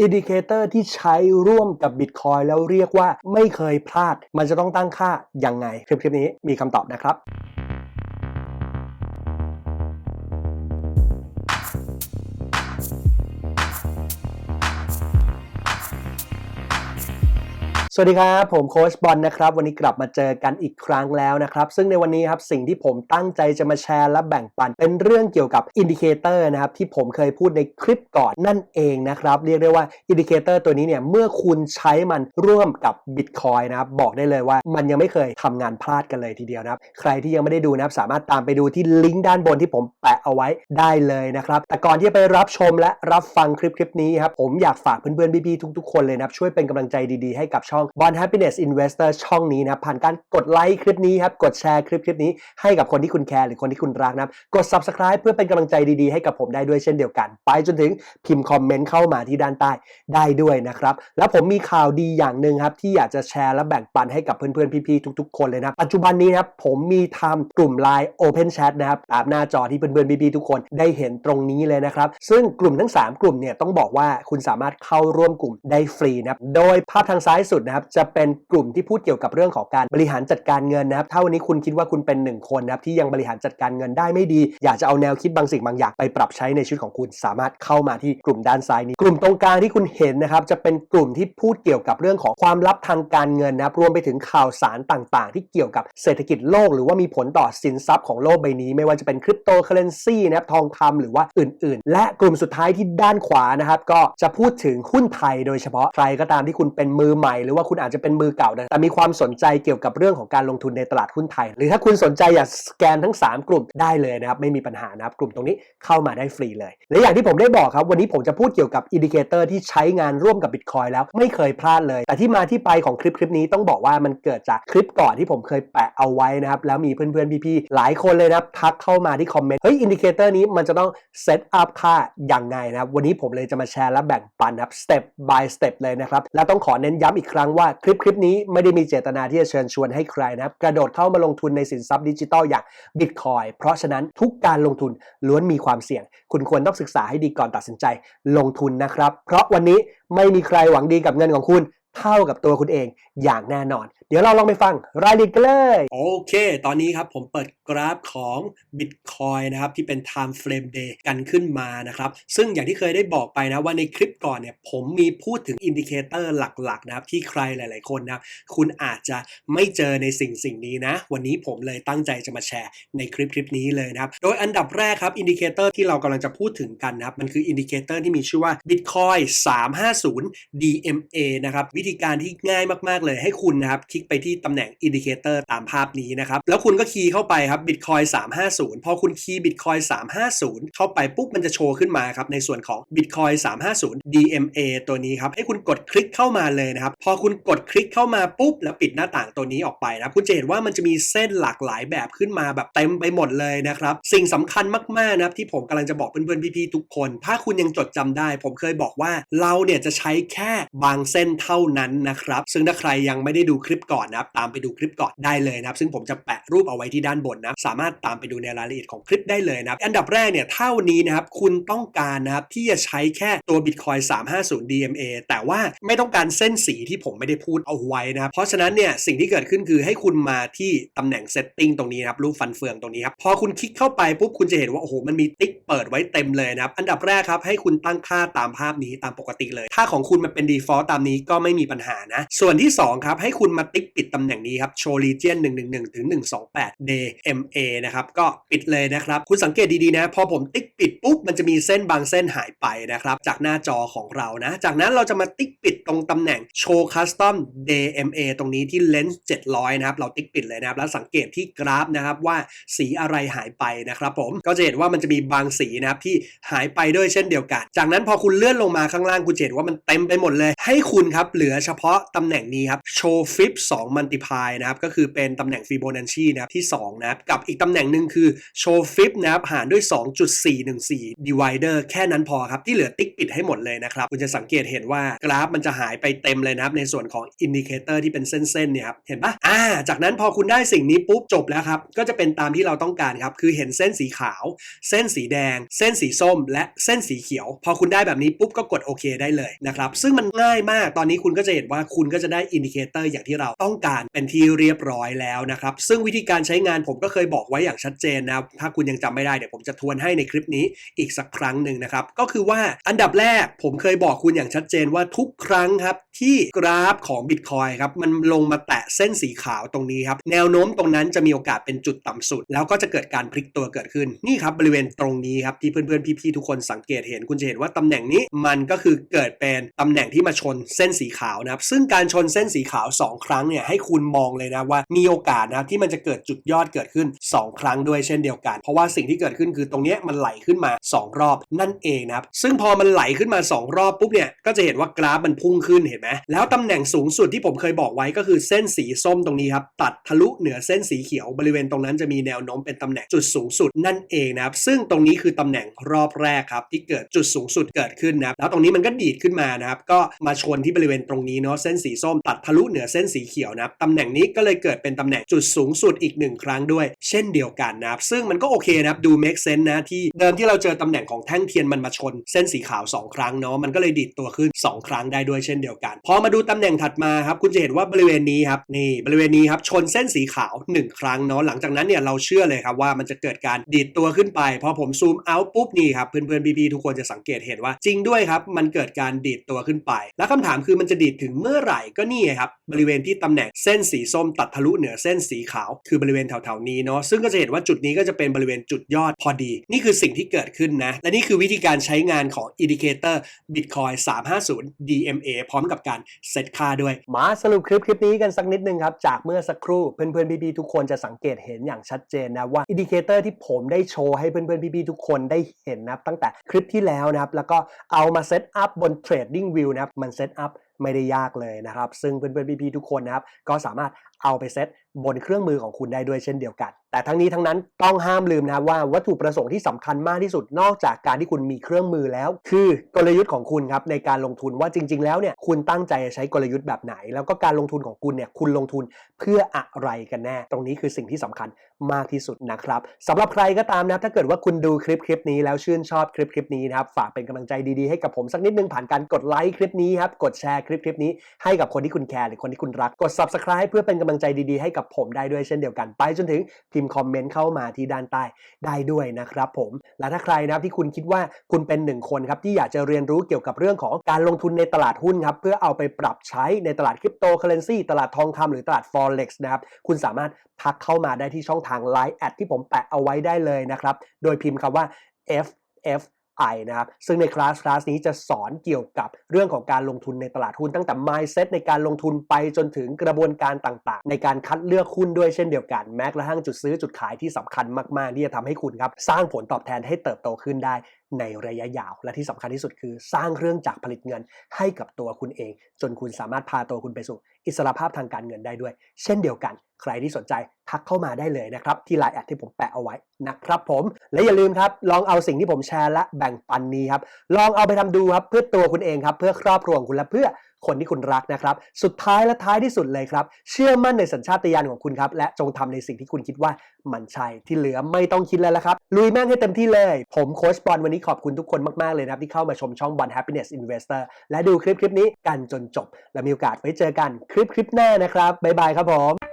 อินดิเคเตอร์ที่ใช้ร่วมกับ Bitcoin แล้วเรียกว่าไม่เคยพลาด มันจะต้องตั้งค่ายังไง คลิปคลิปนี้มีคำตอบนะครับ สวัสดีครับ ผมโค้ชบอลนะครับ วันนี้กลับมาเจอกันอีกครั้งแล้วนะครับ ซึ่งในวันนี้ครับสิ่งที่ผมตั้งใจจะมาแชร์และแบ่งปัน เป็นเรื่องเกี่ยวกับอินดิเคเตอร์นะครับที่ผมเคยพูดในคลิปก่อนนั่นเองนะครับ เรียกได้ว่าอินดิเคเตอร์ตัวนี้เนี่ยเมื่อคุณใช้มันร่วมกับ Bitcoin นะครับบอกได้เลยว่ามันยังไม่เคยทำงานพลาดกันเลยทีเดียวนะครับ ใครที่ยังไม่ได้ดูนะครับสามารถตามไปดูที่ลิงก์ด้านบนที่ผมแปะเอาไว้ได้เลยนะครับแต่ก่อนที่จะไปรับชมและรับฟังคลิปคลิปนี้ครับผมอยากฝากเพื่อนๆพี่ๆทุก ๆ คนเลยนะครับช่วยเป็นกำลังใจดีๆให้กับช่อง Bond Happiness Investor ช่องนี้นะครับผ่านการกดไลค์คลิปนี้ครับกดแชร์คลิปคลิปนี้ให้กับคนที่คุณแคร์หรือคนที่คุณรักนะครับกด Subscribe เพื่อเป็นกำลังใจดีๆให้กับผมได้ด้วยเช่นเดียวกัน ไปจนถึงพิมพ์คอมเมนต์เข้ามาที่ด้านใต้ได้ด้วยนะครับแล้วผมมีข่าวดีอย่างหนึ่งครับที่อยากจะแชร์และแบ่งปันให้กับเพื่อนๆพี่ๆทุก ๆ คนเลยนะปัจจุบันนี้นะครับผมมีทำกลุ่ม Line Open Chat นะครับตามหน้าจอที่เพื่อนๆพี่ๆทุกคนได้เห็นตรงนี้เลยนะครับซึ่งกลุ่มทั้ง 3 กลุ่มเนี่ยต้องบอกว่าคุณสามารถเข้าร่วมกลุ่มได้ฟรีนะโดยภาพทางซ้ายสุดนะครับจะเป็นกลุ่มที่พูดเกี่ยวกับเรื่องของการบริหารจัดการเงินนะครับถ้าวันนี้คุณคิดว่าคุณเป็นหนึ่งคนนะครับที่ยังบริหารจัดการเงินได้ไม่ดี อยากจะเอาแนวคิดบางสิ่งบางอย่างไปปรับใช้ในชีวิตของคุณสามารถเข้ามาที่กลุ่มด้านซ้ายนี้ กลุ่มตรงกลางที่คุณเห็นนะครับจะเป็นกลุ่มที่พูดเกี่ยวกับเรื่องของความลับทางการเงินนะครับรวมไปถึงข่าวสารต่างๆ ที่เกี่ยวกับเศรษฐกิจโลก หรือว่ามีผลต่อสินทรัพย์ของโลกใบนี้ ไม่ว่าจะเป็นคริปโตเคอเรนซีนะครับทองคำหรือว่าอื่น ๆ และกลุ่มสุดท้ายที่ด้านขวานะครับก็จะพูดถึงหุ้นไทยโดยเฉพาะใครก็ตามที่คุณเป็นมือใหม่หรือว่าคุณอาจจะเป็นมือเก่านะแต่มีความสนใจเกี่ยวกับเรื่องของการลงทุนในตลาดหุ้นไทย หรือถ้าคุณสนใจอยากสแกนทั้ง 3 กลุ่มได้เลยนะครับไม่มีปัญหานะครับกลุ่มตรงนี้เข้ามาได้ฟรีเลย และอย่างที่ผมได้บอกครับวันนี้ผมจะพูดเกี่ยวกับอินดิเคเตอร์ที่ใช้งานร่วมกับ Bitcoin แล้วไม่เคยพลาดเลย แต่ที่มาที่ไปของคลิปคลิปนี้ต้องบอกว่ามันเกิดจากคลิปก่อนที่ผมเคยแปะเอาไว้นะครับแล้วมีเพื่อนๆพี่ๆหลายคนเลยนะครับทักเข้ามาที่คอมเมนต์เฮ้ยอินดิเคเตอร์นี้มันจะต้องเซตอัพค่าอย่างไงนะครับวันนี้ผมเลยจะมาแชร์และแบ่งปันนะครับ step by step เลยนะครับและต้องขอเน้นย้ำอีกครั้งว่าคลิปคลิปนี้ไม่ได้มีเจตนาที่จะเชิญชวนให้ใครนะครับกระโดดเข้ามาลงทุนในสินทรัพย์ดิจิทัลอย่างบิตคอยเพราะฉะนั้นทุกการลงทุนล้วนมีความเสี่ยง คุณควรต้องศึกษาให้ดีก่อนตัดสินใจลงทุนนะครับ เพราะวันนี้ไม่มีใครหวังดีกับเงินของคุณ เท่ากับตัวคุณเองอย่างแน่นอน เดี๋ยวเราลองไปฟังรายละเอียดกันเลย โอเค ตอนนี้ครับผมเปิดกราฟของ Bitcoin นะครับ ที่เป็น Time Frame Day กันขึ้นมานะครับ ซึ่งอย่างที่เคยได้บอกไปนะว่าในคลิปก่อนเนี่ย ผมมีพูดถึงอินดิเคเตอร์หลัก ๆ นะครับ ที่ใครหลาย ๆ คนนะครับ คุณอาจจะไม่เจอในสิ่งสิ่งนี้นะ วันนี้ผมเลยตั้งใจจะมาแชร์ในคลิปคลิปนี้เลยนะครับ โดยอันดับแรกครับอินดิเคเตอร์ที่เรากำลังจะพูดถึงกันนะครับมันคืออินดิเคเตอร์ที่มีชื่อว่า Bitcoin 350 DMA นะครับวิธีการที่ง่ายมากๆเลย ให้คุณนะครับคลิกไปที่ตำแหน่งอินดิเคเตอร์ตามภาพนี้นะครับ แล้วคุณก็คีย์เข้าไปครับ Bitcoin 350 พอคุณคีย์ Bitcoin 350 เข้าไปปุ๊บมันจะโชว์ขึ้นมาครับในส่วนของ Bitcoin 350 DMA ตัวนี้ครับให้คุณกดคลิกเข้ามาเลยนะครับ พอคุณกดคลิกเข้ามาปุ๊บ แล้วปิดหน้าต่างตัวนี้ออกไปนะคุณจะเห็นว่ามันจะมีเส้นหลากหลายแบบขึ้นมาแบบเต็มไปหมดเลยนะครับสิ่งสำคัญมากๆนะครับที่ผมกำลังจะบอกเพื่อนๆพี่ๆทุกคน ถ้าคุณยังจดจำได้ ผมเคยบอกว่าเราเนี่ยจะใช้แค่บางเส้นเท่านั้นนะครับซึ่งถ้าใครยังไม่ได้ดูคลิปก่อนนะครับตามไปดูคลิปก่อนได้เลยนะครับซึ่งผมจะแปะรูปเอาไว้ที่ด้านบนนะสามารถตามไปดูในรายละเอียดของคลิปได้เลยนะครับอันดับแรกเนี่ยเท่านี้นะครับคุณต้องการนะครับที่จะใช้แค่ตัว Bitcoin 350 DMA แต่ว่าไม่ต้องการเส้นสีที่ผมไม่ได้พูดเอาไว้นะครับเพราะฉะนั้นเนี่ยสิ่งที่เกิดขึ้นคือให้คุณมาที่ตำแหน่ง Setting ตรงนี้นะครับรูปฟันเฟืองตรงนี้ครับพอคุณคลิกเข้าไปปุ๊บคุณจะเห็นว่าโอ้โหมันมีติ๊กเปิดไว้เต็มเลยนะครับอันดับแรกครับให้คุณตั้งค่าตามภาพนี้ตามปกติเลย ถ้าของคุณมันเป็น default ตามนี้ก็ไม่มีปัญหานะ ส่วนที่ 2 ครับ ให้คุณมาติ๊กปิดตำแหน่งนี้ครับ show region 111ถึง128 DMA นะครับ ก็ปิดเลยนะครับ คุณสังเกตดีๆนะ พอผมติ๊กปิดปุ๊บ มันจะมีเส้นบางเส้นหายไปนะครับ จากหน้าจอของเรานะ จากนั้นเราจะมาติ๊กปิดตรงตำแหน่ง show custom DMA ตรงนี้ที่ lens 700 นะครับ เราติ๊กปิดเลยนะครับ แล้วสังเกตที่กราฟนะครับว่าสีอะไรหายไปนะครับผมก็จะเห็นว่ามันจะมีบางสีนะครับที่หายไปด้วยเช่นเดียวกัน จากนั้นพอคุณเลื่อนลงมาข้างล่างคุณจะเห็นว่ามันเต็มไปหมดเลย ให้คุณครับเหลือเฉพาะตำแหน่งนี้ครับ show fib 2 multiply นะครับก็คือเป็นตำแหน่ง Fibonacci นะครับที่2นะครับกับอีกตำแหน่งหนึ่งคือ show fib นะครับหารด้วย 2.414 divider แค่นั้นพอครับที่เหลือติ๊กปิดให้หมดเลยนะครับคุณจะสังเกตเห็นว่ากราฟมันจะจะหายไปเต็มเลยนะครับในส่วนของอินดิเคเตอร์ที่เป็นเส้นๆเนี่ยครับเห็นปะอ่าจากนั้นพอคุณได้สิ่งนี้ปุ๊บจบแล้วครับก็จะเป็นตามที่เราต้องการครับคือเห็นเส้นสีขาว เส้นสีแดง เส้นสีส้ม และเส้นสีเขียว พอคุณได้แบบนี้ปุ๊บก็กดโอเคได้เลยนะครับซึ่งมันง่ายมากตอนนี้คุณก็จะเห็นว่าคุณก็จะได้อินดิเคเตอร์อย่างที่เราต้องการเป็นที่เรียบร้อยแล้วนะครับ ซึ่งวิธีการใช้งานผมก็เคยบอกไว้อย่างชัดเจนนะถ้าคุณยังจำไม่ได้เดี๋ยวผมจะทวนให้ในคลิปนี้อีกสักครั้งหนึ่งนะครับ ก็คือว่าอันดับแรกผมเคยบอกคุณอย่างชัดเจนว่าทุกครั้งครับที่กราฟของ Bitcoin ครับมันลงมาแตะเส้นสีขาวตรงนี้ครับ แนวโน้มตรงนั้นจะมีโอกาสเป็นจุดต่ำสุด แล้วก็จะเกิดการพลิกตัวเกิดขึ้น นี่ครับบริเวณตรงนี้ครับ ที่เพื่อนๆ พี่ๆ ทุกคนสังเกตเห็นคุณจะเห็นว่าตำแหน่งนี้มันก็คือเกิดเป็นตำแหน่งที่มาชนเส้นสีขาวนะครับ ซึ่งการชนเส้นสีขาว 2 ครั้งเนี่ยให้คุณมองเลยนะว่ามีโอกาสนะครับที่มันจะเกิดจุดยอดเกิดขึ้น 2 ครั้งด้วยเช่นเดียวกัน เพราะว่าสิ่งที่เกิดขึ้นคือตรงนี้มันไหลขึ้นมา 2 รอบนั่นเองนะครับซึ่งพอมันไหลขึ้นมา 2 รอบปุ๊บเนี่ยก็จะเห็นว่ากราฟมันพุ่งขึ้นเห็นไหมแล้วตำแหน่งสูงสุดที่ผมเคยบอกไว้ก็คือเส้นสีส้มตรงนี้ครับ ตัดทะลุเหนือเส้นสีเขียวบริเวณตรงนั้นจะมีแนวโน้มเป็นตำแหน่งจุดสูงสุดนั่นเองนะครับ ซึ่งตรงนี้คือตำแหน่งรอบแรกครับที่เกิดจุดสูงสุดเกิดขึ้นนะครับแล้วตรงนี้มันก็ดีดขึ้นมานะครับก็มาชนที่บริเวณตรงนี้เนาะเส้นสีส้มตัดทะลุเหนือเส้นสีเขียวนะครับตำแหน่งนี้ก็เลยเกิดเป็นตำแหน่งจุดสูงสุดอีกหนึ่งครั้งด้วย เช่นเดียวกันนะครับซึ่งมันก็โอเคนะครับดู make sense นะที่เดิมที่เราเจอตำแหน่งของแท่งเทียนมันมาชน เส้นสีขาว 2 ครั้งเนาะมันก็เลยดีดตัวขึ้น 2 ครั้งได้ด้วยเช่นเดียวกันพอมาดูตำแหน่งถัดมาครับคุณจะเห็นว่าบริเวณนี้ครับนี่บริเวณนี้ครับชนเส้นสีขาว 1 ครั้งเนาะหลังจากนั้นเนี่ยเราเชื่อเลยครับว่ามันจะเกิดการดีดตัวขึ้นไป พอผมซูมเอาปุ๊บนี่ครับเพื่อนๆพี่ๆทุกคนจะสังเกตเห็นว่าจริงด้วยครับมันเกิดการดีดตัวขึ้นไป แล้วคำถามคือมันจะดีดถึงเมื่อไหร่ก็นี่ไงครับบริเวณที่ตำแหน่งเส้นสีส้มตัดทะลุเหนือเส้นสีขาว คือบริเวณแถวๆนี้เนาะซึ่งก็จะเห็นว่าจุดนี้ก็จะเป็นบริเวณจุดยอดพอดี นี่คือสิ่งที่เกิดขึ้นนะและนี่คือวิธีการใช้งานของ Indicator Bitcoin 350 DMA พร้อมกับการเซตค่าด้วย มาสรุปคลิปคลิปนี้กันสักนิดนึงครับ จากเมื่อสักครู่เพื่อนๆพี่ๆทุกคนจะสังเกตเห็นอย่างชัดเจนนะว่าอินดิเคเตอร์ที่ผมได้โชว์ให้เพื่อนๆพี่ๆทุกคนได้เห็นนะครับตั้งแต่คลิปที่แล้วนะครับ แล้วก็เอามาเซตอัพบน Trading View นะครับมันเซตอัพไม่ได้ยากเลยนะครับ ซึ่งเพื่อนๆพี่ๆทุกคนนะครับก็สามารถเอาไปเซต บนเครื่องมือของคุณได้ด้วยเช่นเดียวกัน แต่ทั้งนี้ทั้งนั้นต้องห้ามลืมนะว่าวัตถุประสงค์ที่สำคัญมากที่สุดนอกจากการที่คุณมีเครื่องมือแล้ว คือกลยุทธ์ของคุณครับในการลงทุนว่าจริง ๆ แล้วเนี่ยคุณตั้งใจจะใช้กลยุทธ์แบบไหน แล้วก็การลงทุนของคุณเนี่ยคุณลงทุนเพื่ออะไรกันแน่ ตรงนี้คือสิ่งที่สำคัญมากที่สุดนะครับสำหรับใครก็ตามนะถ้าเกิดว่าคุณดูคลิปคลิปนี้แล้วชื่นชอบคลิปคลิปนี้นะครับฝากเป็นกำลังใจดีๆให้กับผมสักนิดนึงผ่านการกดไลค์คลิปนี้ครับกดแชร์คลิปคลิปนี้ให้กับคนที่คุณแคร์หรือคนที่คุณรักกด subscribe เพื่อเป็นกำลังใจดีๆให้กับผมได้ด้วยเช่นเดียวกัน ไปจนถึงพิมพ์คอมเมนต์เข้ามาที่ด้านใต้ได้ด้วยนะครับผมและถ้าใครนะครับที่คุณคิดว่าคุณเป็นหนึ่งคนครับที่อยากจะเรียนรู้เกี่ยวกับเรื่องของการลงทุนในตลาดหุ้นครับเพื่อเอาไปปรับใช้ในตลาดคริปโตเคอเรนซีตลาดทองคำหรือตลาด forex นะครับคุณสามารถทักเข้ามาได้ที่ช่องทาง Line แอดที่ผมแปะเอาไว้ได้เลยนะครับโดยพิมพ์คำว่า F F I นะครับ ซึ่งในคลาสคลาสนี้จะสอนเกี่ยวกับเรื่องของการลงทุนในตลาดหุ้นตั้งแต่ mindset ในการลงทุนไปจนถึงกระบวนการต่างๆ ในการคัดเลือกหุ้นด้วยเช่นเดียวกัน แม้กระทั่งจุดซื้อจุดขายที่สำคัญมากๆ ที่จะทำให้คุณครับ สร้างผลตอบแทนให้เติบโตขึ้นได้ ในระยะยาว และที่สำคัญที่สุดคือสร้างเครื่องจักรผลิตเงินให้กับตัวคุณเอง จนคุณสามารถพาตัวคุณไปสู่ อิสรภาพทางการเงินได้ด้วย เช่นเดียวกัน ใครที่สนใจทักเข้ามาได้เลยนะครับ ที่ไลน์แอดที่ผมแปะเอาไว้นะครับผมและอย่าลืมครับ ลองเอาสิ่งที่ผมแชร์และแบ่งปันนี้ครับลองเอาไปทำดูครับเพื่อตัวคุณเองครับเพื่อครอบครัวของคุณและเพื่อ คนที่คุณรักนะครับ สุดท้ายและท้ายที่สุดเลยครับ เชื่อมั่นในสัญชาตญาณของคุณครับ และจงทำในสิ่งที่คุณคิดว่ามันใช่ที่เหลือไม่ต้องคิดแล้วละครับ ลุยแม่งให้เต็มที่เลย ผมโค้ชบอลวันนี้ขอบคุณทุกคนมากๆเลยนะครับ ที่เข้ามาชมช่องบอล Happiness Investor และดูคลิปคลิปนี้กันจนจบ และมีโอกาสไว้เจอกันคลิปคลิปหน้านะครับบ๊ายบายครับผม